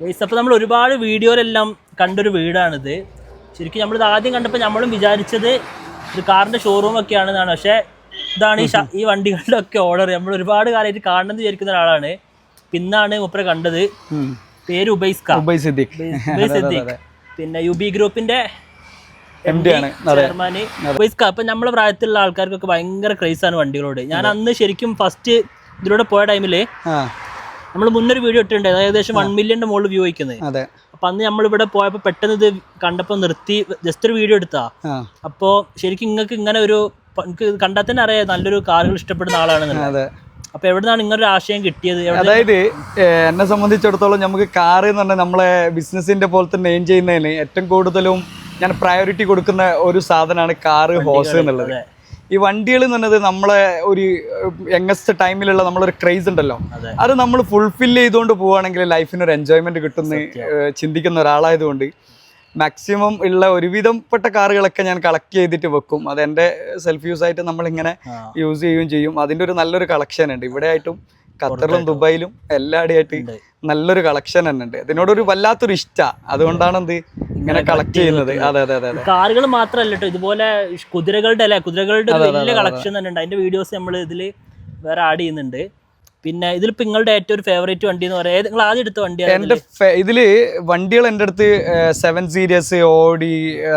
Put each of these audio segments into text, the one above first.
Guys അപ്പോൾ നമ്മൾ ഒരുപാട് വീഡിയോയിലെല്ലാം കണ്ടൊരു വീടാണിത്. ശരിക്കും നമ്മളിത് ആദ്യം കണ്ടപ്പോൾ നമ്മളും വിചാരിച്ചത് ഒരു കാറിന്റെ ഷോറൂം ഒക്കെ ആണെന്നാണ് പക്ഷേ ഇതാണ് ഈ ഈ വണ്ടികളുടെ ഒക്കെ ഓർഡർ നമ്മൾ ഒരുപാട് കാലമായിട്ട് കാണണമെന്ന് വിചാരിക്കുന്ന ഒരാളാണ്. പിന്നാണ് മുപ്പരെ കണ്ടത്. പേര് ഉബൈസ്ക. ഉബൈ ഉബൈസ് സിദ്ദീഖ്. പിന്നെ യു ബി ഗ്രൂപ്പിന്റെ അപ്പൊ നമ്മളെ പ്രായത്തിലുള്ള ആൾക്കാർക്കൊക്കെ ഭയങ്കര ക്രൈസ് ആണ് വണ്ടികളോട്. ഞാൻ അന്ന് ശരിക്കും ഫസ്റ്റ് ഇതിലൂടെ പോയ ടൈമിൽ നമ്മൾ മുന്നൊരു വീഡിയോ ഇട്ടിട്ടുണ്ട്. ഏകദേശം വൺ മില്യന്റെ മുകളിൽ വ്യൂ വയ്ക്കുന്നത്. അതെ. അപ്പൊ അന്ന് നമ്മൾ ഇവിടെ പോയപ്പോ പെട്ടെന്ന് ഇത് കണ്ടപ്പോ നിർത്തി ജസ്റ്റ് ഒരു വീഡിയോ എടുത്താ. അപ്പോ ശരിക്കും നിങ്ങൾക്ക് ഇങ്ങനെ ഒരു എനിക്ക് കണ്ടാൽ തന്നെ അറിയാം. നല്ലൊരു കാറുകൾ ഇഷ്ടപ്പെടുന്ന ആളാണെന്നുള്ളത്. അതെ. അപ്പൊ എവിടുന്നാണ് ഇങ്ങനെ ഒരു ആശയം കിട്ടിയത്? അതായത് എന്നെ സംബന്ധിച്ചിടത്തോളം നമുക്ക് കാർ എന്ന് പറഞ്ഞാൽ നമ്മളെ ബിസിനസിന്റെ പോലെ തന്നെ എയിം ചെയ്യുന്നതിന് ഏറ്റവും കൂടുതലും ഞാൻ പ്രയോറിറ്റി കൊടുക്കുന്ന ഒരു സാധനമാണ് കാറ് ഹോസ് എന്നുള്ളത്. ഈ വണ്ടികൾ എന്ന് പറഞ്ഞത് നമ്മളെ ഒരു യങ്ങസ്റ്റ് ടൈമിലുള്ള നമ്മളൊരു ക്രൈസ് ഉണ്ടല്ലോ. അതെ. നമ്മൾ ഫുൾഫിൽ ചെയ്തുകൊണ്ട് പോവുകയാണെങ്കിൽ ലൈഫിന് ഒരു എൻജോയ്മെന്റ് കിട്ടുന്ന ചിന്തിക്കുന്ന ഒരാളായതുകൊണ്ട് മാക്സിമം ഉള്ള ഒരുവിധപ്പെട്ട കാറുകളൊക്കെ ഞാൻ കളക്ട് ചെയ്തിട്ട് വെക്കും. അത് എന്റെ സെൽഫ് യൂസ് ആയിട്ട് നമ്മളിങ്ങനെ ഇങ്ങനെ യൂസ് ചെയ്യുകയും ചെയ്യും. അതിന്റെ ഒരു നല്ലൊരു കളക്ഷൻ ഉണ്ട്. ഇവിടെ ആയിട്ടും ഖത്തറിലും ദുബായിലും എല്ലായിടെയായിട്ട് നല്ലൊരു കളക്ഷൻ തന്നെ ഉണ്ട്. അതിനോടൊരു വല്ലാത്തൊരു ഇഷ്ട. അതുകൊണ്ടാണ് എന്ത് ഇങ്ങനെ കളക്ട് ചെയ്യുന്നത്. അതെ അതെ അതെ കാറുകൾ മാത്രമല്ല കേട്ടോ ഇതുപോലെ കുതിരകളുടെ അല്ലെ കുതിരകളുടെ വലിയ കളക്ഷൻ തന്നെ ഉണ്ട്. അതിന്റെ വീഡിയോസ് നമ്മൾ ഇതിൽ വേറെ ആഡ് ചെയ്യുന്നുണ്ട്. പിന്നെ ഇതിലിപ്പോ നിങ്ങളുടെ ഏറ്റവും ഒരു ഫേവറേറ്റ് വണ്ടി എന്ന് പറയാം. നിങ്ങൾ ആദ്യം എടുത്ത വണ്ടി എന്റെ ഇതിൽ വണ്ടികൾ എന്റെ അടുത്ത് seven series Audi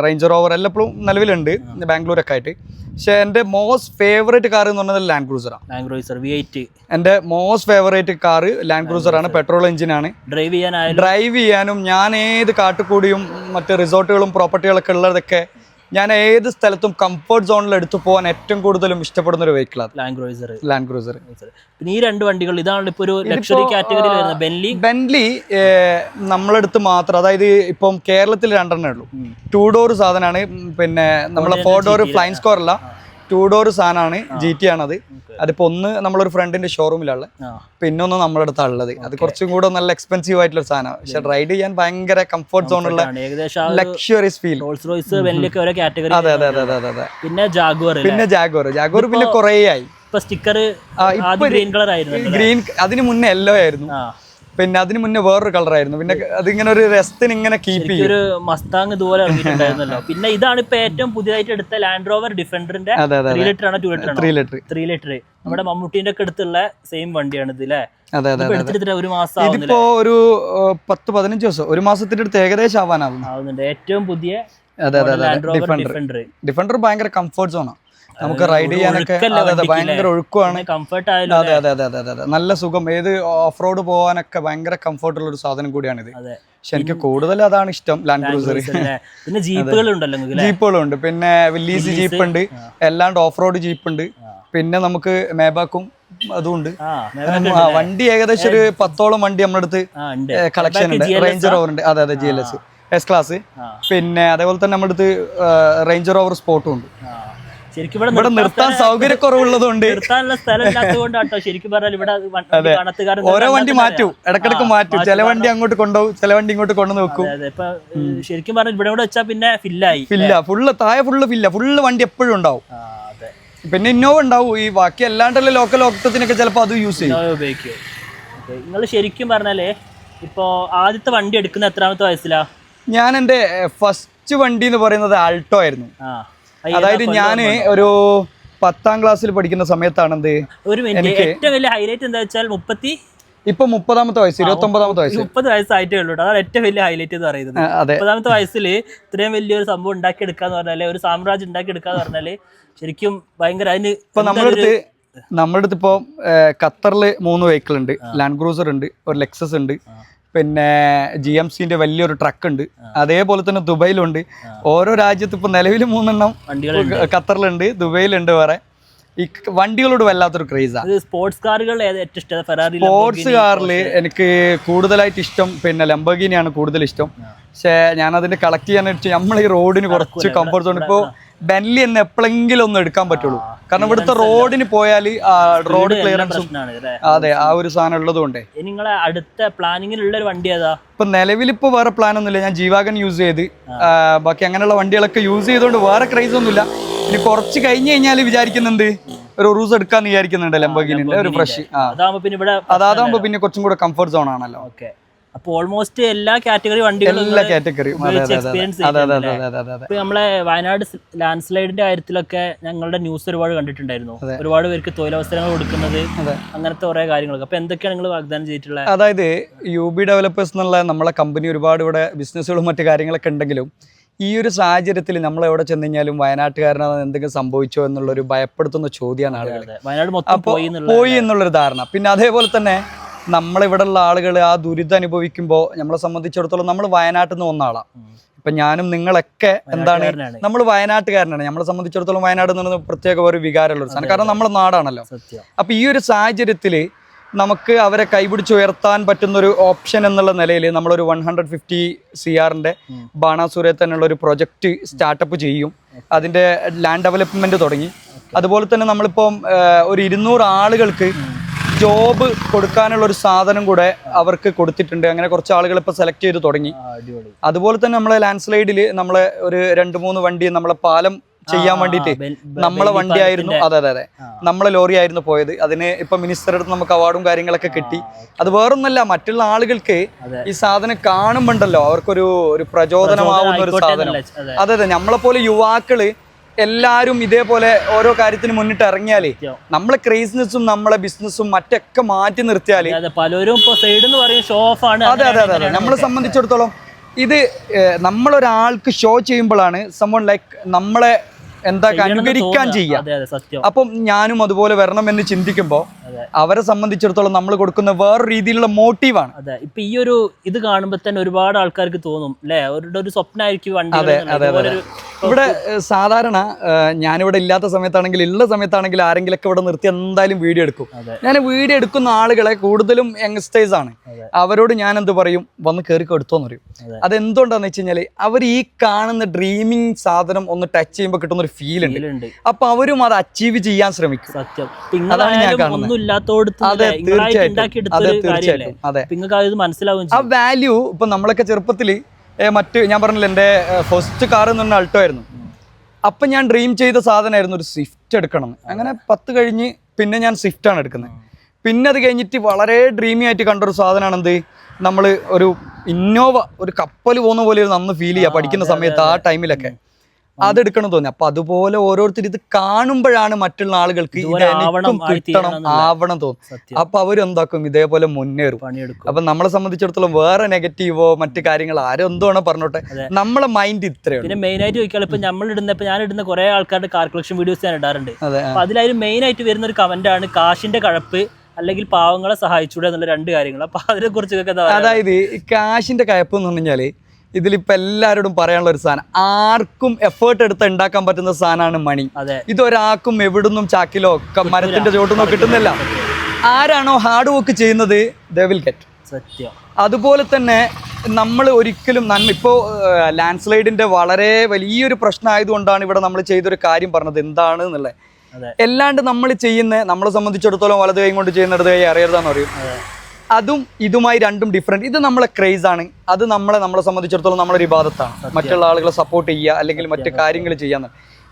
Range Rover എല്ലാം ഇപ്പോഴും നിലവിലുണ്ട്. ബാംഗ്ലൂരൊക്കെ ആയിട്ട്. പക്ഷെ എന്റെ മോസ്റ്റ് ഫേവറേറ്റ് കാർ എന്ന് പറഞ്ഞത് ലാൻഡ് ക്രൂസറാണ് ലാംഗ്രോയിസർ വി എയ്റ്റ് എന്റെ most favourite car Land Cruiser ആണ് പെട്രോൾ എഞ്ചിനാണ് ഡ്രൈവ് ചെയ്യാനായാലും ഡ്രൈവ് ചെയ്യാനും ഞാൻ ഏത് കാട്ടുകൂടിയും മറ്റ് റിസോർട്ടുകളും പ്രോപ്പർട്ടികളൊക്കെ ഉള്ളതൊക്കെ ഞാൻ ഏത് സ്ഥലത്തും കംഫർട്ട് സോണിൽ എടുത്തു പോകാൻ ഏറ്റവും കൂടുതലും ഇഷ്ടപ്പെടുന്ന ഒരു വെഹിക്കിളാണ് ലാൻഡ് ക്രൂസർ പിന്നെ ഈ രണ്ട് വണ്ടികൾ ഇതാണ് ഇപ്പോൾ ഒരു ലക്ഷറി കാറ്റഗറിയിൽ വരുന്നത്. ബെൻലി ബെൻലി നമ്മളെടുത്ത് മാത്രം അതായത് ഇപ്പം കേരളത്തിൽ രണ്ടെണ്ണേ ഉള്ളൂ. ടു ഡോർ സാധനമാണ് പിന്നെ നമ്മളെ ഫോർ ഡോർ ഫ്ലൈൻ സ്കോർ അല്ല. ടൂ ഡോർ സാധനമാണ് ജി ടി ആണത്. അതിപ്പോ ഒന്ന് നമ്മളൊരു ഫ്രണ്ടിന്റെ ഷോറൂമിലുള്ള പിന്നെ ഒന്ന് നമ്മുടെ അടുത്താണ് ഉള്ളത് അത് കുറച്ചും കൂടെ നല്ല എക്സ്പെൻസീവ് ആയിട്ടുള്ള സാധനമാണ്. പക്ഷെ റൈഡ് ചെയ്യാൻ ഭയങ്കര കംഫർട്ട് സോണുള്ള ആണ്. ലക്ഷറീസ് ഫീൽ അതെ അതെ അതെ അതെ പിന്നെ ജാഗുവർ പിന്നെ ജാഗോർ ജാഗോർ പിന്നെ കുറേ ആയി സ്റ്റിക്കർ ഗ്രീൻ കളർ ആയിരുന്നു ഗ്രീൻ അതിന് മുന്നേ യെല്ലോ ആയിരുന്നു. പിന്നെ അതിന് മുന്നേ വേറൊരു കളറായിരുന്നു പിന്നെ അതിങ്ങനെ ഒരു രസത്തിന് ഇങ്ങനെ കീപ്പ് ചെയ്യും. ഒരു മസ്താങ് ഇതുപോലെ ഇറങ്ങിയിട്ടുണ്ടായിരുന്നല്ലോ. പിന്നെ ഇതാണ് ഇപ്പൊ ഏറ്റവും പുതിയതായിട്ട് എടുത്ത ലാൻഡ് റോവർ ഡിഫൻഡറിന്റെ ത്രീ ലിറ്റർ ആണ് two litre three litre three litre നമ്മുടെ മമ്മൂട്ടിന്റെ ഒക്കെ അടുത്തുള്ള സെയിം വണ്ടിയാണ് ഇത് അല്ലേ അതെ ഒരു മാസം ഇതിപ്പോ ഒരു പത്ത് പതിനഞ്ച് ദിവസം. ഒരു മാസത്തിന്റെ അടുത്ത് ഏകദേശം ആവാനാവുന്നുണ്ട് ഏറ്റവും പുതിയ ഡിഫൻഡർ ഡിഫൻഡർ ഭയങ്കര കംഫർട്ട് സോണാണ് നമുക്ക് റൈഡ് ചെയ്യാനൊക്കെ ഭയങ്കര ഒഴുക്കുവാണ്. കംഫർട്ട് ആയാലും അതെ അതെ അതെ അതെ അതെ നല്ല സുഖം. ഏത് ഓഫ് റോഡ് പോകാനൊക്കെ ഭയങ്കര കംഫർട്ട് ഉള്ള ഒരു സാധനം കൂടിയാണിത്. ഇത് പക്ഷെ എനിക്ക് കൂടുതൽ അതാണ് ഇഷ്ടം ലാൻഡ് ക്രൂസർ? പിന്നെ ജീപ്പുകളുണ്ടല്ലോ ജീപ്പുകളുണ്ട് ജീപ്പുകളും ഉണ്ട് പിന്നെ വില്ലീസ് ജീപ്പ് ഉണ്ട് അല്ലാണ്ട് ഓഫ് റോഡ് ജീപ്പ് ഉണ്ട് പിന്നെ നമുക്ക് മേബാക്കും അതുകൊണ്ട് വണ്ടി ഏകദേശം ഒരു പത്തോളം വണ്ടി നമ്മുടെ അടുത്ത് കളക്ഷൻ ഉണ്ട്. റേഞ്ചർ ഓവർ ഉണ്ട്. അതെ അതെ G L S S class പിന്നെ അതേപോലെ തന്നെ നമ്മുടെ അടുത്ത് റേഞ്ചർ ഓവർ സ്പോട്ടും ഉണ്ട്. ശരിക്കും ഇവിടെ നിർത്താൻ സൗകര്യക്കുറവുള്ളതുകൊണ്ട് നിർത്താനുള്ള സ്ഥലം ഇല്ലാത്തതുകൊണ്ട് ശരിക്കും പറഞ്ഞാൽ ഇവിടെ കാണത്തുകാരൻ ഓരോ വണ്ടി മാറ്റും. ഇടക്കിടക്ക് മാറ്റും. ചില വണ്ടി അങ്ങോട്ട് കൊണ്ടുപോകും ചില വണ്ടി ഇങ്ങോട്ട് കൊണ്ടു നോക്കും. ഇപ്പൊ ശരിക്കും പറഞ്ഞാൽ ഇവിടെ ഇവിടെ വെച്ചാൽ പിന്നെ ഫില്ലായി ഫില്ല. ഫുള്ള് താഴെ ഫുള്ള് ഫില്ല. ഫുള്ള് വണ്ടി എപ്പോഴും ഉണ്ടാവും. പിന്നെ ഇന്നോവ ഉണ്ടാവും. ഈ ബാക്കി അല്ലാണ്ടുള്ള ലോക്കൽ ഓക്ടത്തിനൊക്കെ ചിലപ്പോൾ അത് യൂസ് ചെയ്യും. ഉപയോഗിക്കും. നിങ്ങൾ ശരിക്കും പറഞ്ഞാലേ ഇപ്പോ ആദ്യത്തെ വണ്ടി എടുക്കുന്ന എത്രാമത്തെ വയസ്സിലാ? ഞാൻ എന്റെ ഫസ്റ്റ് വണ്ടി എന്ന് പറയുന്നത് ആൾട്ടോ ആയിരുന്നു. അതായത് ഞാൻ ഒരു പത്താം ക്ലാസ്സിൽ പഠിക്കുന്ന സമയത്താണ് എന്ത് ഒരു മിനിറ്റ് ഏറ്റവും വലിയ ഹൈലൈറ്റ് എന്താ വെച്ചാൽ മുപ്പത്തി ഇപ്പൊ മുപ്പതാമത്തെ വയസ്സ് ഇരുപത്തി ഒമ്പതാമത്തെ വയസ്സ്. മുപ്പത് വയസ്സായിട്ടേ ഉള്ളൂ. അതാണ് ഏറ്റവും വലിയ ഹൈലൈറ്റ് എന്ന് പറയുന്നത്. മുപ്പതാമത്തെ വയസ്സിൽ ഇത്രയും വലിയൊരു സംഭവം ഉണ്ടാക്കിയെടുക്കാന്ന് പറഞ്ഞാൽ ഒരു സാമ്രാജ്യം ഉണ്ടാക്കിയെടുക്കാന്ന് പറഞ്ഞാൽ ശരിക്കും ഭയങ്കര അതിന് ഇപ്പൊ നമ്മളടുത്ത് നമ്മളടുത്ത് നമ്മുടെ അടുത്ത് ഇപ്പോൾ ഖത്തറിൽ മൂന്ന് വെഹിക്കിൾ ഉണ്ട്. ലാൻഡ് ക്രൂസർ ഉണ്ട് ഒരു ലെക്സസ് ഉണ്ട്. പിന്നെ ജി എം സിന്റെ വലിയൊരു ട്രക്ക് ഉണ്ട്. അതേപോലെ തന്നെ ദുബൈയിലുണ്ട്. ഓരോ രാജ്യത്ത് ഇപ്പൊ നിലവിൽ മൂന്നെണ്ണം ഖത്തറിലുണ്ട് ദുബൈയിലുണ്ട് വേറെ. ഈ വണ്ടികളോട് വല്ലാത്തൊരു ക്രേസാണ് സ്പോർട്സ് കാറുകൾ സ്പോർട്സ് കാറിൽ എനിക്ക് കൂടുതലായിട്ട് ഇഷ്ടം? പിന്നെ ലംബഗിനിയാണ് കൂടുതൽ ഇഷ്ടം പക്ഷേ ഞാൻ അതിന്റെ കളക്ട് ചെയ്യാൻ നമ്മൾ ഈ റോഡിന് കുറച്ച് കംഫർട്ട് സോൺ ഇപ്പോൾ ബെൻലി എന്ന് എപ്പോഴെങ്കിലും ഒന്ന് എടുക്കാൻ പറ്റുള്ളൂ. കാരണം ഇവിടുത്തെ റോഡിന് പോയാൽ റോഡ് ക്ലിയറൻസും അതെ ആ ഒരു സാധനം ഉള്ളത് കൊണ്ടേ. നിങ്ങളെ അടുത്ത പ്ലാനിങ്ങിലുള്ള ഒരു വണ്ടി ഏതാ? ഇപ്പൊ നിലവിൽ ഇപ്പൊ വേറെ പ്ലാൻ ഒന്നുമില്ല ഞാൻ ജീവാഗൻ യൂസ് ചെയ്ത്. ബാക്കി അങ്ങനെയുള്ള വണ്ടികളൊക്കെ യൂസ് ചെയ്തുകൊണ്ട് വേറെ ക്രൈസ് ഒന്നുമില്ല. ഇനി കുറച്ച് കഴിഞ്ഞ് കഴിഞ്ഞാൽ വിചാരിക്കുന്നുണ്ട്. ഒരു റൂസ് എടുക്കാന്ന് വിചാരിക്കുന്നുണ്ട് ലംബോഗിനിന്റെ ഒരു ഫ്രഷ് അതാകുമ്പോ പിന്നെ കുറച്ചും കൂടെ കംഫർട്ട് സോൺ ആണല്ലോ. ഓക്കെ. അപ്പൊ ഓൾമോസ്റ്റ് എല്ലാ കാറ്റഗറി വണ്ടികളും എല്ലാ കാറ്റഗറിയും നമ്മളെ വയനാട് ലാൻഡ് സ്ലൈഡിന്റെ കാര്യത്തിലൊക്കെ ഞങ്ങളുടെ ന്യൂസ് ഒരുപാട് കണ്ടിട്ടുണ്ടായിരുന്നു. ഒരുപാട് പേർക്ക് തൊഴിലവസരങ്ങൾ കൊടുക്കുന്നത്. അങ്ങനത്തെ കുറെ കാര്യങ്ങളൊക്കെ. അപ്പൊ എന്തൊക്കെയാണ് നിങ്ങൾ വാഗ്ദാനം ചെയ്തിട്ടുള്ളത് അതായത് യു ബി ഡെവലപ്പേഴ്സ് എന്നുള്ള നമ്മളെ കമ്പനി ഒരുപാട് ഇവിടെ ബിസിനസ്സുകളും മറ്റു കാര്യങ്ങളൊക്കെ ഉണ്ടെങ്കിലും ഈ ഒരു സാഹചര്യത്തിൽ നമ്മൾ എവിടെ ചെന്ന് കഴിഞ്ഞാലും വയനാട്ടുകാരനാണ് എന്തെങ്കിലും സംഭവിച്ചോ എന്നുള്ളൊരു ഭയപ്പെടുത്തുന്ന ചോദ്യമാണ് ആളുകൾ പോയി എന്നുള്ളൊരു ധാരണ. പിന്നെ അതേപോലെ തന്നെ നമ്മളിവിടെ ഉള്ള ആളുകൾ ആ ദുരിതം അനുഭവിക്കുമ്പോൾ നമ്മളെ സംബന്ധിച്ചിടത്തോളം നമ്മൾ വയനാട്ടിൽ നിന്ന് വന്ന ആളാണ് ഇപ്പൊ ഞാനും നിങ്ങളൊക്കെ എന്താണ് നമ്മൾ വയനാട്ടുകാരനാണ്. നമ്മളെ സംബന്ധിച്ചിടത്തോളം വയനാട് എന്ന് പറയുന്നത് പ്രത്യേക ഒരു വികാരമുള്ള ഒരു സാധനം. കാരണം നമ്മൾ നാടാണല്ലോ. അപ്പോൾ ഈ ഒരു സാഹചര്യത്തിൽ നമുക്ക് അവരെ കൈപിടിച്ചുയർത്താൻ പറ്റുന്ന ഒരു ഓപ്ഷൻ എന്നുള്ള നിലയിൽ നമ്മളൊരു വൺ ഹൺഡ്രഡ് ഫിഫ്റ്റി സി ആറിന്റെ ബാണാസുരയിൽ തന്നെയുള്ള ഒരു പ്രൊജക്റ്റ് സ്റ്റാർട്ടപ്പ് ചെയ്യും. അതിന്റെ ലാൻഡ് ഡെവലപ്മെന്റ് തുടങ്ങി. അതുപോലെ തന്നെ നമ്മളിപ്പം ഒരു ഇരുന്നൂറ് ആളുകൾക്ക് ജോബ് കൊടുക്കാനുള്ള ഒരു സാധനം കൂടെ അവർക്ക് കൊടുത്തിട്ടുണ്ട്. അങ്ങനെ കുറച്ച് ആളുകൾ ഇപ്പോൾ സെലക്ട് ചെയ്ത് തുടങ്ങി. അതുപോലെ തന്നെ നമ്മളെ ലാൻഡ് സ്ലൈഡിൽ നമ്മളെ ഒരു രണ്ട് മൂന്ന് വണ്ടി നമ്മളെ പാലം ചെയ്യാൻ വേണ്ടിട്ട് വേണ്ടിയിട്ട് നമ്മളെ വണ്ടി ആയിരുന്നു അതെ അതെ അതെ. നമ്മളെ ലോറി ആയിരുന്നു പോയത്. അതിന് ഇപ്പൊ മിനിസ്റ്റർ അടുത്ത് നമുക്ക് അവാർഡും കാര്യങ്ങളൊക്കെ കിട്ടി. അത് വേറൊന്നല്ല മറ്റുള്ള ആളുകൾക്ക് ഈ സാധനം കാണുമ്പോണ്ടല്ലോ അവർക്കൊരു ഒരു പ്രചോദനമാവുന്ന ഒരു സാധനം. അതെ. അതെ നമ്മളെ പോലെ യുവാക്കൾ എല്ലാരും ഇതേപോലെ ഓരോ കാര്യത്തിന് മുന്നിട്ട് ഇറങ്ങിയാലേ. നമ്മളെ ക്രേസിനെസും നമ്മളെ ബിസിനസ്സും മറ്റൊക്കെ മാറ്റി നിർത്തിയാൽ അതെ പലരും ഇപ്പൊ സൈഡ് എന്ന് പറയും ഷോ ഓഫ് ആണ്. അതെ അതെ അതെ അതെ. നമ്മളെ സംബന്ധിച്ചിടത്തോളം ഇത് ഏഹ്, നമ്മളൊരാൾക്ക് ഷോ ചെയ്യുമ്പോഴാണ് സംവൺ ലൈക്ക് നമ്മളെ എന്താ അനുകരിക്കാൻ ചെയ്യാം. അപ്പം ഞാനും അതുപോലെ വരണം എന്ന് ചിന്തിക്കുമ്പോൾ അവരെ സംബന്ധിച്ചിടത്തോളം നമ്മൾ കൊടുക്കുന്ന വേറെ രീതിയിലുള്ള മോട്ടീവാണ്. അതെ ഇപ്പൊ ഈ ഒരു ഇത് കാണുമ്പോ തന്നെ ഒരുപാട് ആൾക്കാർക്ക് തോന്നും അല്ലെ അവരുടെ ഒരു സ്വപ്നമായിരിക്കും അതെ, അതെ, അതെ. ഇവിടെ സാധാരണ ഞാനിവിടെ ഇല്ലാത്ത സമയത്താണെങ്കിൽ ഉള്ള സമയത്താണെങ്കിൽ ആരെങ്കിലൊക്കെ ഇവിടെ നിർത്തി എന്തായാലും വീഡിയോ എടുക്കും. ഞാൻ വീഡിയോ എടുക്കുന്ന ആളുകളെ കൂടുതലും യങ്സ്റ്റേഴ്സ് ആണ്. അവരോട് ഞാൻ എന്ത് പറയും? വന്ന് കയറി എടുത്തോന്ന് പറയും. അത്. അതെന്തുകൊണ്ടാന്ന് വെച്ച് കഴിഞ്ഞാൽ അവർ ഈ കാണുന്ന ഡ്രീമിങ് സാധനം ഒന്ന് ടച്ച് ചെയ്യുമ്പോൾ കിട്ടുന്ന ഒരു ഫീൽ ഉണ്ട്. അപ്പൊ അവരും അത് അച്ചീവ് ചെയ്യാൻ ശ്രമിക്കും. സത്യം. അതാണ് ഞാൻ കാണുന്നത്. ആ വാല്യൂ ഇപ്പൊ നമ്മളൊക്കെ ചെറുപ്പത്തിൽ മറ്റ് ഞാൻ പറഞ്ഞില്ല എന്റെ ഫസ്റ്റ് കാർ എന്ന് പറഞ്ഞ അൾട്ടോ ആയിരുന്നു. അപ്പം ഞാൻ ഡ്രീം ചെയ്ത സാധനമായിരുന്നു ഒരു സ്വിഫ്റ്റ് എടുക്കണം. അങ്ങനെ പത്ത് കഴിഞ്ഞ് പിന്നെ ഞാൻ സ്വിഫ്റ്റ് ആണ് എടുക്കുന്നത്. പിന്നെ അത് കഴിഞ്ഞിട്ട് വളരെ ഡ്രീമി ആയിട്ട് കണ്ടൊരു സാധനമാണ് എന്ത് നമ്മൾ ഒരു ഇന്നോവ ഒരു കപ്പൽ പോകുന്ന പോലെ ഒരു നന്ന് ഫീൽ ചെയ്യുക പഠിക്കുന്ന സമയത്ത് ആ ടൈമിലൊക്കെ അതെടുക്കണം തോന്നി. അപ്പൊ അതുപോലെ ഓരോരുത്തർ ഇത് കാണുമ്പോഴാണ് മറ്റുള്ള ആളുകൾക്ക് എനിക്കും കിട്ടണം ആവണം തോന്നും. അപ്പൊ അവരെന്താക്കും? ഇതേപോലെ മുന്നേറും. അപ്പൊ നമ്മളെ സംബന്ധിച്ചിടത്തോളം വേറെ നെഗറ്റീവോ മറ്റു കാര്യങ്ങൾ ആരും എന്തോ വേണോ പറഞ്ഞോട്ടെ നമ്മളെ മൈൻഡ് ഇത്രയാണ് പിന്നെ മെയിൻ ആയിട്ട് ചോദിക്കാൾ ഇപ്പൊ നമ്മൾ ഇടുന്ന ഇപ്പൊ ഞാൻ ഇടുന്ന കുറെ ആൾക്കാരുടെ കാർ കളക്ഷൻ വീഡിയോസ് ഞാൻ ഇടാറുണ്ട്. അതെ അപ്പൊ അതിലായാലും മെയിൻ ആയിട്ട് വരുന്ന ഒരു കമന്റ് ആണ് കാശിന്റെ കഴപ്പ് അല്ലെങ്കിൽ പാവങ്ങളെ സഹായിച്ചൂടെ എന്നുള്ള രണ്ട് കാര്യങ്ങൾ. അപ്പൊ അതിനെ കുറിച്ചൊക്കെ? അതായത് കാശിന്റെ കയപ്പ് എന്ന് പറഞ്ഞു കഴിഞ്ഞാൽ ഇതിലിപ്പോ എല്ലാവരോടും പറയാനുള്ള ഒരു സാധനം. ആർക്കും എഫേർട്ട് എടുത്ത് ഉണ്ടാക്കാൻ പറ്റുന്ന സാധനമാണ് മണി. ഇതൊരാൾക്കും എവിടുന്നും ചാക്കിലോ ഒക്കെ മരത്തിന്റെ ചോട്ടുന്നോ കിട്ടുന്നില്ല. ആരാണോ ഹാർഡ് വർക്ക് ചെയ്യുന്നത് ദേ വിൽ ഗെറ്റ് സത്യം. അതുപോലെ തന്നെ നമ്മൾ ഒരിക്കലും നന്മ ഇപ്പോൾ ലാൻഡ് സ്ലൈഡിന്റെ വളരെ വലിയൊരു പ്രശ്നമായതുകൊണ്ടാണ് ഇവിടെ നമ്മൾ ചെയ്തൊരു കാര്യം പറഞ്ഞത്. എന്താണ് എന്നുള്ളത്. എല്ലാണ്ട് നമ്മൾ ചെയ്യുന്ന നമ്മളെ സംബന്ധിച്ചിടത്തോളം വലത് കൈ കൊണ്ട് ചെയ്യുന്ന ഇടത് കൈ അറിയരുതാന്ന് പറയും. അതെ ഇതുമായി രണ്ടും ഡിഫറെന്റ് ഇത് നമ്മളെ ക്രേസ് ആണ്. അത് നമ്മളെ നമ്മളെ സംബന്ധിച്ചിടത്തോളം നമ്മളൊരു വിവാദത്താണ്. മറ്റുള്ള ആളുകളെ സപ്പോർട്ട് ചെയ്യുക അല്ലെങ്കിൽ മറ്റു കാര്യങ്ങൾ ചെയ്യാന്ന്.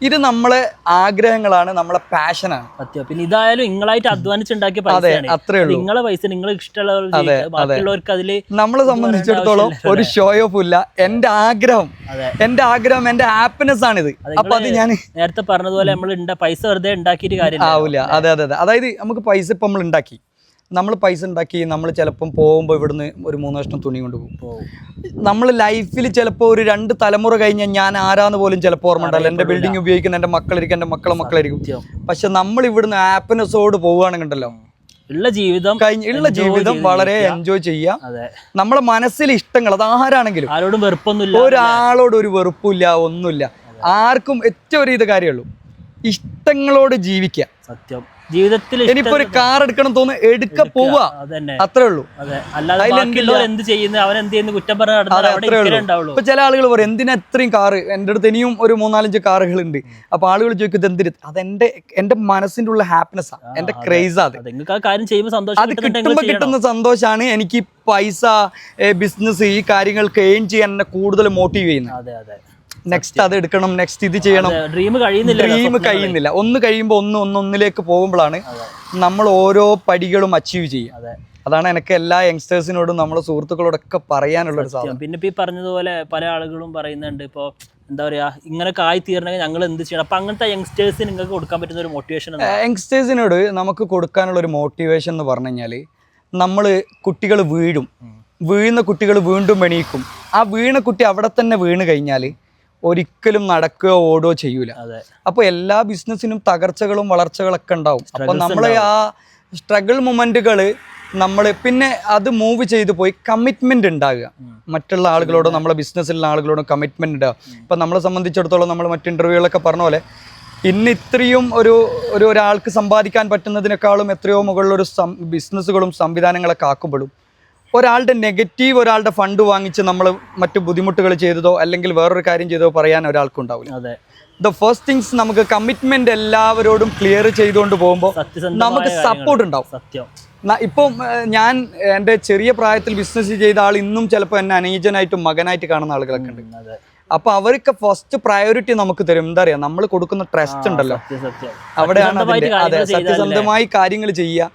ഇത് നമ്മളെ ആഗ്രഹങ്ങളാണ് നമ്മളെ പാഷനാണ് സത്യം. പിന്നെ ഇതായാലും നിങ്ങളായിട്ട് അധ്വാനിച്ചുണ്ടാക്കിയ പൈസ അത്രേ ഉള്ളൂ. നിങ്ങളെ പൈസ നിങ്ങൾ ഇഷ്ടമുള്ളവർക്ക് അതിൽ നമ്മളെ സംബന്ധിച്ചിടത്തോളം ഒരു ഷോ ഓഫ് ഇല്ല. എന്റെ ആഗ്രഹം. എന്റെ ആഗ്രഹം എന്റെ ഹാപ്പിനെസ് ആണിത്. അപ്പൊ അത് ഞാൻ നേരത്തെ പറഞ്ഞതുപോലെ നമ്മൾ പൈസ വെറുതെ ഉണ്ടാക്കിയിട്ട് കാര്യം ആവില്ല അതെ അതെ അതെ. അതായത് നമുക്ക് പൈസ ഇപ്പൊ നമ്മൾ ഉണ്ടാക്കി. നമ്മൾ പൈസ ഉണ്ടാക്കി നമ്മൾ ചിലപ്പം പോകുമ്പോൾ ഇവിടുന്ന് ഒരു മൂന്ന് വർഷം തുണി കൊണ്ടുപോകും പോകും. നമ്മൾ ലൈഫിൽ ചിലപ്പോൾ ഒരു രണ്ട് തലമുറ കഴിഞ്ഞാൽ ഞാൻ ആരാന്ന് പോലും ചിലപ്പോൾ ഓർമ്മ ഉണ്ടല്ലോ എന്റെ ബിൽഡിംഗ് ഉപയോഗിക്കുന്ന എന്റെ മക്കളിരിക്കും എന്റെ മക്കളെ മക്കളായിരിക്കും. പക്ഷെ നമ്മൾ ഇവിടുന്ന് ഹാപ്പിനെസ്സോട് പോവുകയാണെങ്കിണ്ടല്ലോ. ഉള്ള ജീവിതം ഉള്ള ജീവിതം വളരെ എൻജോയ് ചെയ്യാം നമ്മളെ മനസ്സിൽ ഇഷ്ടങ്ങൾ അത് ആരാണെങ്കിലും ആരോടും വെറുപ്പൊന്നുമില്ല. ഒരാളോട് ഒരു വെറുപ്പില്ല ഒന്നുമില്ല. ആർക്കും ഏറ്റവും ഒരു ഇത് കാര്യമുള്ളൂ. ഇഷ്ടങ്ങളോട് ജീവിക്കുക. സത്യം. ജീവിതത്തിൽ ഇനിയിപ്പോ ഒരു കാർ എടുക്കണം തോന്നുന്നു എടുക്ക പോവുക അതന്നെ. അത്രേ ഉള്ളൂ എന്ത് ചെയ്യുന്നു? അവൻ എന്ത് ചെയ്യുന്നു? കുറ്റം പറഞ്ഞു ഇപ്പൊ ചില ആളുകൾ പറയും എന്തിനാ ഇത്രയും കാറ് എന്റെ അടുത്ത് ഇനിയും ഒരു മൂന്നാലഞ്ച് കാറുകൾ ഉണ്ട് അപ്പൊ ആളുകൾ ചോദിക്കും എന്തിനു? അത് അതെന്റെ എന്റെ മനസ്സിന്റെ ഉള്ള ഹാപ്പിനെസ് ആണ് എന്റെ ക്രേസ് അത്. കാര്യം ചെയ്യുമ്പോൾ സന്തോഷം അത് കിട്ടുമ്പോൾ. കിട്ടുന്ന സന്തോഷമാണ് എനിക്ക് പൈസ ബിസിനസ് ഈ കാര്യങ്ങൾക്ക് എയിം ചെയ്യാൻ എന്നെ കൂടുതൽ മോട്ടീവ് ചെയ്യുന്നത്. അതെ അതെ. നെക്സ്റ്റ് അത് എടുക്കണം നെക്സ്റ്റ് ഇത് ചെയ്യണം. ഡ്രീം കഴിയുന്നില്ല ഡ്രീം കഴിയുന്നില്ല. ഒന്ന് കഴിയുമ്പോൾ ഒന്ന് ഒന്ന് ഒന്നിലേക്ക് പോകുമ്പോഴാണ് നമ്മൾ ഓരോ പടികളും അച്ചീവ് ചെയ്യുക. അതെ. അതാണ് എനിക്ക് എല്ലാ യങ്സ്റ്റേഴ്സിനോടും നമ്മുടെ സുഹൃത്തുക്കളോടൊക്കെ പറയാനുള്ള ഒരു സാധനം. പിന്നെ ഈ പറഞ്ഞതുപോലെ പല ആളുകളും പറയുന്നുണ്ട് ഇപ്പോൾ എന്താ പറയാ ഇങ്ങനെ കായി തീരണമെങ്കിൽ ഞങ്ങൾ എന്ത് ചെയ്യണം? അപ്പൊ അങ്ങനത്തെ യങ്സ്റ്റേഴ്സിന് നിങ്ങൾക്ക് കൊടുക്കാൻ പറ്റുന്ന ഒരു മോട്ടിവേഷൻ യങ്സ്റ്റേഴ്സിനോട് നമുക്ക് കൊടുക്കാനുള്ള ഒരു മോട്ടിവേഷൻ എന്ന് പറഞ്ഞു കഴിഞ്ഞാൽ നമ്മൾ കുട്ടികൾ വീഴും. വീഴുന്ന കുട്ടികൾ വീണ്ടും എണീക്കും. ആ വീണ കുട്ടി അവിടെ തന്നെ വീണ് കഴിഞ്ഞാൽ ഒരിക്കലും നടക്കുകയോ ഓടുകയോ ചെയ്യൂല. അപ്പൊ അപ്പോൾ എല്ലാ ബിസിനസ്സിനും തകർച്ചകളും വളർച്ചകളൊക്കെ ഉണ്ടാവും. അപ്പോൾ നമ്മളെ ആ സ്ട്രഗിൾ മൊമെന്റുകൾ നമ്മൾ പിന്നെ അത് മൂവ് ചെയ്തു പോയി കമ്മിറ്റ്മെന്റ് ഉണ്ടാകുക. മറ്റുള്ള ആളുകളോടും നമ്മളെ ബിസിനസ്സിലുള്ള ആളുകളോടും കമ്മിറ്റ്മെന്റ് ഉണ്ടാകുക ഇപ്പം നമ്മളെ സംബന്ധിച്ചിടത്തോളം നമ്മൾ മറ്റ് ഇന്റർവ്യൂകളൊക്കെ പറഞ്ഞ പോലെ ഇന്ന് ഇത്രയും ഒരു ഒരു ഒരാൾക്ക് സമ്പാദിക്കാൻ പറ്റുന്നതിനേക്കാളും എത്രയോ മുകളിലൊരു സം ബിസിനസ്സുകളും സംവിധാനങ്ങളൊക്കെ ആക്കുമ്പോഴും ഒരാളുടെ നെഗറ്റീവ് ഒരാളുടെ ഫണ്ട് വാങ്ങിച്ച് നമ്മൾ മറ്റു ബുദ്ധിമുട്ടുകൾ ചെയ്തതോ അല്ലെങ്കിൽ വേറൊരു കാര്യം ചെയ്തോ പറയാൻ ഒരാൾക്കുണ്ടാവില്ല. അതെ. ദ ഫസ്റ്റ് തിങ്സ് നമുക്ക് കമ്മിറ്റ്മെന്റ് എല്ലാവരോടും ക്ലിയർ ചെയ്തുകൊണ്ട് പോകുമ്പോൾ നമുക്ക് സപ്പോർട്ട് ഉണ്ടാവും. സത്യം. ഇപ്പം ഞാൻ എന്റെ ചെറിയ പ്രായത്തിൽ ബിസിനസ് ചെയ്ത ആൾ ഇന്നും ചിലപ്പോൾ എന്നെ അനീജനായിട്ടും മകനായിട്ട് കാണുന്ന ആളുകളൊക്കെ ഉണ്ട്. അപ്പൊ അവർക്ക് ഫസ്റ്റ് പ്രയോറിറ്റി നമുക്ക് തരും. എന്താ പറയാ നമ്മൾ കൊടുക്കുന്ന ട്രസ്റ്റ് ഉണ്ടല്ലോ. അവിടെയാണ് അതിന്റെ അതെ സത്യസന്ധമായി കാര്യങ്ങൾ ചെയ്യുക.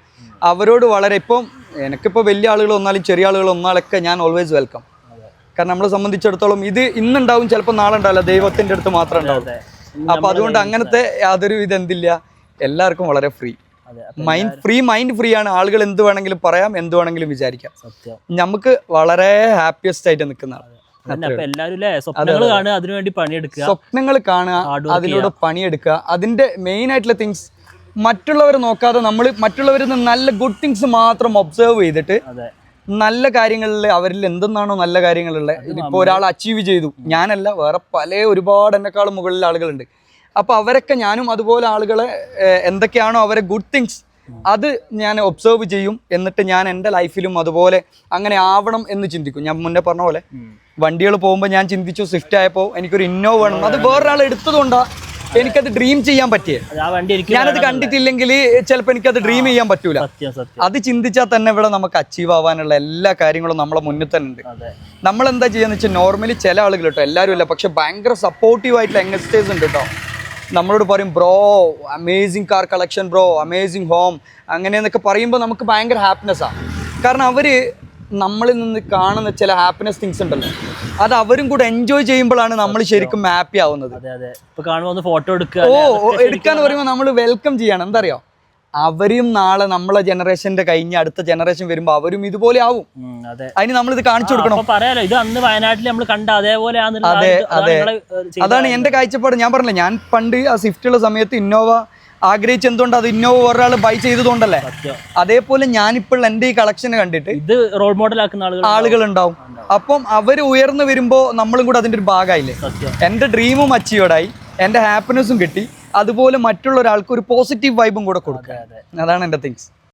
അവരോട് വളരെ ഇപ്പം എനിക്കിപ്പോൾ വലിയ ആളുകൾ വന്നാലും ചെറിയ ആളുകൾ വന്നാലൊക്കെ ഞാൻ ഓൾവേസ് വെൽക്കം. കാരണം നമ്മളെ സംബന്ധിച്ചിടത്തോളം ഇത് ഇന്നുണ്ടാവും ചിലപ്പോൾ നാളെ ഉണ്ടാവില്ല. ദൈവത്തിന്റെ അടുത്ത് മാത്രം ഉണ്ടാവും അപ്പൊ അതുകൊണ്ട് അങ്ങനത്തെ യാതൊരു ഇത് എന്തില്ല. എല്ലാവർക്കും വളരെ free mind free mind free ആണ്. ആളുകൾ എന്ത് വേണമെങ്കിലും പറയാം എന്ത് വേണമെങ്കിലും വിചാരിക്കാം. സത്യം. നമുക്ക് വളരെ ഹാപ്പിയസ്റ്റ് ആയിട്ട് നിൽക്കുന്ന അല്ലേ സ്വപ്നങ്ങൾ കാണുക അതിനോട് പണിയെടുക്കുക. അതിന്റെ മെയിൻ ആയിട്ടുള്ള തിങ്സ് മറ്റുള്ളവരെ നോക്കാതെ നമ്മൾ മറ്റുള്ളവരിൽ നിന്ന് നല്ല ഗുഡ് തിങ്സ് മാത്രം ഒബ്സർവ് ചെയ്തിട്ട് നല്ല കാര്യങ്ങളിൽ അവരിൽ എന്തെന്നാണോ നല്ല കാര്യങ്ങളുള്ളത് ഇപ്പോൾ ഒരാൾ അച്ചീവ് ചെയ്തു. ഞാനല്ല വേറെ പല ഒരുപാട് എന്നെക്കാളും മുകളിൽ ആളുകളുണ്ട്. അപ്പോൾ അവരൊക്കെ ഞാനും അതുപോലെ ആളുകളെ എന്തൊക്കെയാണോ അവരെ ഗുഡ് തിങ്സ് അത് ഞാൻ ഒബ്സർവ് ചെയ്യും എന്നിട്ട് ഞാൻ എന്റെ ലൈഫിലും അതുപോലെ അങ്ങനെ ആവണം എന്ന് ചിന്തിക്കും. ഞാൻ മുന്നേ പറഞ്ഞ പോലെ വണ്ടികൾ പോകുമ്പോൾ ഞാൻ ചിന്തിച്ചു സ്വിഫ്റ്റ് ആയപ്പോൾ എനിക്കൊരു ഇന്നോവ വേണം. അത് വേറൊരാൾ എടുത്തതുകൊണ്ടാ എനിക്കത് ഡ്രീം ചെയ്യാൻ പറ്റിയേ. ഞാനത് കണ്ടിട്ടില്ലെങ്കിൽ ചിലപ്പോൾ എനിക്കത് ഡ്രീം ചെയ്യാൻ പറ്റൂല. അത് ചിന്തിച്ചാൽ തന്നെ ഇവിടെ നമുക്ക് അച്ചീവ് ആവാനുള്ള എല്ലാ കാര്യങ്ങളും നമ്മളെ മുന്നിൽ തന്നെ ഉണ്ട്. നമ്മൾ എന്താ ചെയ്യാന്ന് വെച്ചാൽ നോർമലി ചില ആളുകൾ കേട്ടോ എല്ലാവരും ഇല്ല പക്ഷെ ഭയങ്കര സപ്പോർട്ടീവ് ആയിട്ടുള്ള യങ്സ്റ്റേഴ്സ് ഉണ്ട് കേട്ടോ. നമ്മളോട് പറയും bro amazing car collection bro amazing home അങ്ങനെ എന്നൊക്കെ പറയുമ്പോൾ നമുക്ക് ഭയങ്കര ഹാപ്പിനെസ്സാണ് കാരണം അവർ നമ്മളിൽ നിന്ന് കാണുന്ന ചില ഹാപ്പിനെസ് തിങ്സ് ഉണ്ടല്ലോ. അത് അവരും കൂടെ എൻജോയ് ചെയ്യുമ്പോഴാണ് നമ്മൾ ശരിക്കും ഹാപ്പി ആവുന്നത്. ഫോട്ടോ എടുക്കുക ഓ എടുക്കാന്ന് പറയുമ്പോൾ നമ്മൾ വെൽക്കം ചെയ്യണം. എന്താ അറിയോ അവരും നാളെ നമ്മളെ ജനറേഷന്റെ കഴിഞ്ഞ അടുത്ത ജനറേഷൻ വരുമ്പോ അവരും ഇതുപോലെ ആവും. അതിന് നമ്മൾ ഇത് കാണിച്ചു കൊടുക്കണം. പറയാലോ ഇത് അന്ന് വയനാട്ടിൽ നമ്മൾ കണ്ട അതേപോലെ അതെ, അതെ. അതാണ് എന്റെ കാഴ്ചപ്പാട്. ഞാൻ പറഞ്ഞില്ല ഞാൻ പണ്ട് ആ സ്വിഫ്റ്റുള്ള സമയത്ത് ഇന്നോവ ആഗ്രഹിച്ച് എന്തുകൊണ്ട് അത് ഇന്നോവ ഒരാൾ ബൈ ചെയ്തതുകൊണ്ടല്ലേ? അതേപോലെ ഞാനിപ്പോൾ എന്റെ ഈ കളക്ഷൻ കണ്ടിട്ട് ഇത് റോൾ മോഡൽ ആക്കുന്ന ആളുകൾ ആളുകൾ ഉണ്ടാവും. അപ്പം അവർ ഉയർന്നു വരുമ്പോൾ നമ്മളും കൂടെ അതിന്റെ ഒരു ഭാഗമായില്ലേ? എന്റെ എന്റെ ഡ്രീമും അച്ചീവ്ഡായി എന്റെ ഹാപ്പിനെസ്സും കിട്ടി. അതുപോലെ മറ്റുള്ള ഒരാൾക്ക് ഒരു പോസിറ്റീവ് വൈബും കൂടെ കൊടുക്കുക. അതാണ് എന്റെ തിങ്സ്